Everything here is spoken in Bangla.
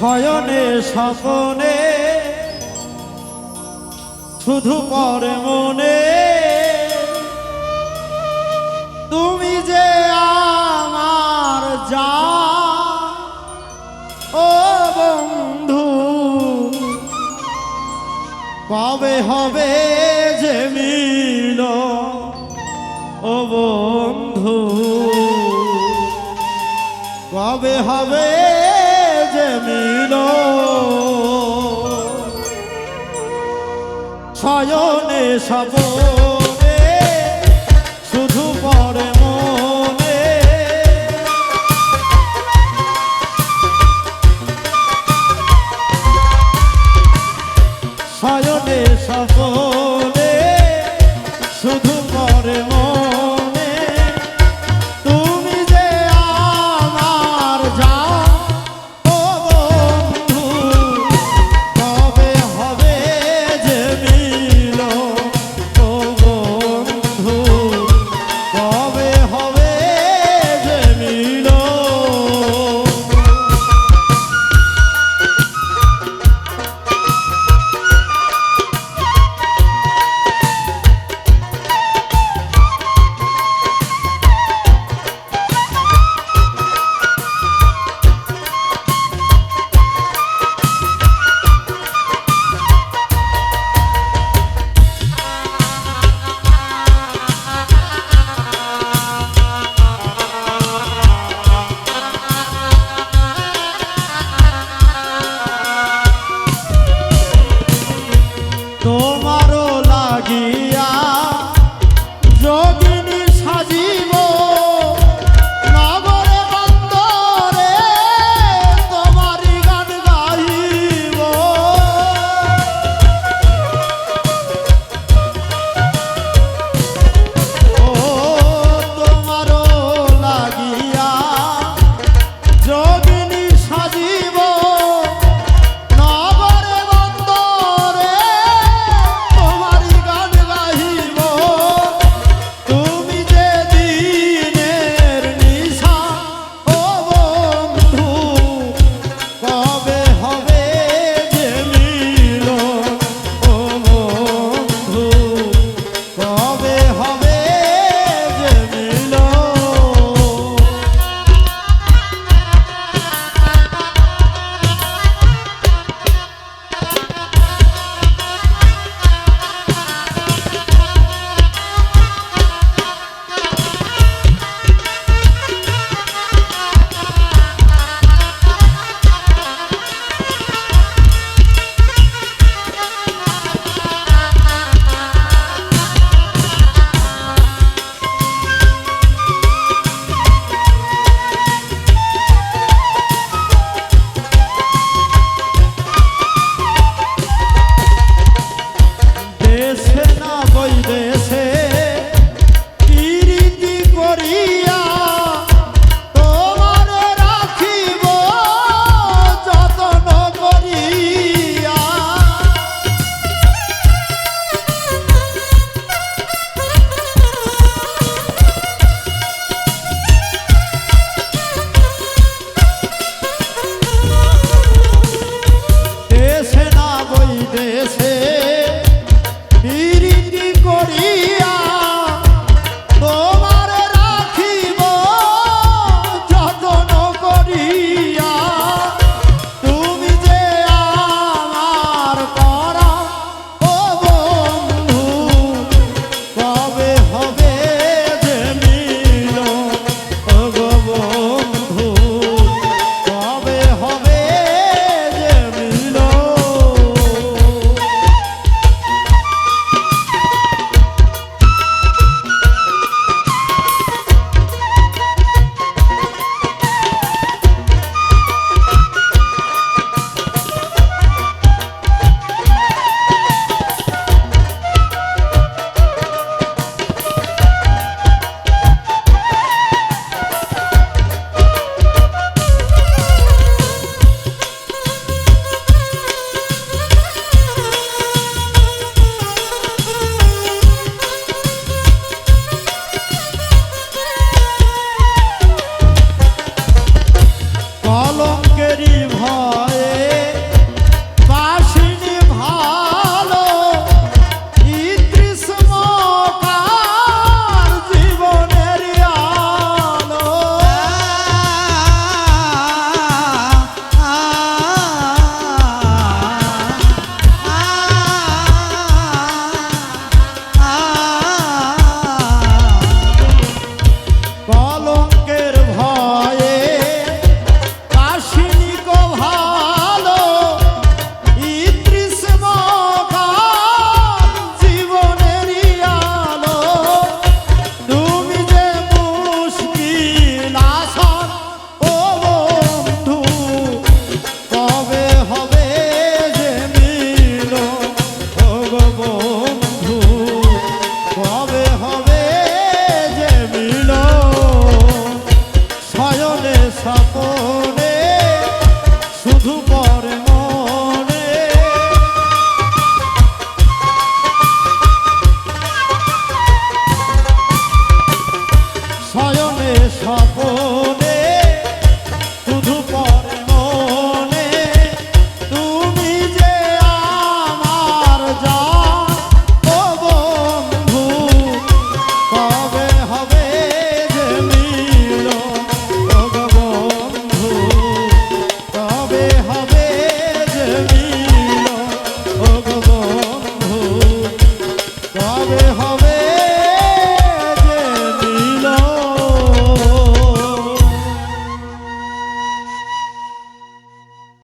শয়নে, স্বপনে, শুধু পরে মনে। তুমি যে আমার যা, ও বন্ধু, কবে হবে যে মিল, ও বন্ধু? কবে হবে শয়নে সব শুধু পরে মনে। শুধু পরে মনে। শয়নে স্বপনে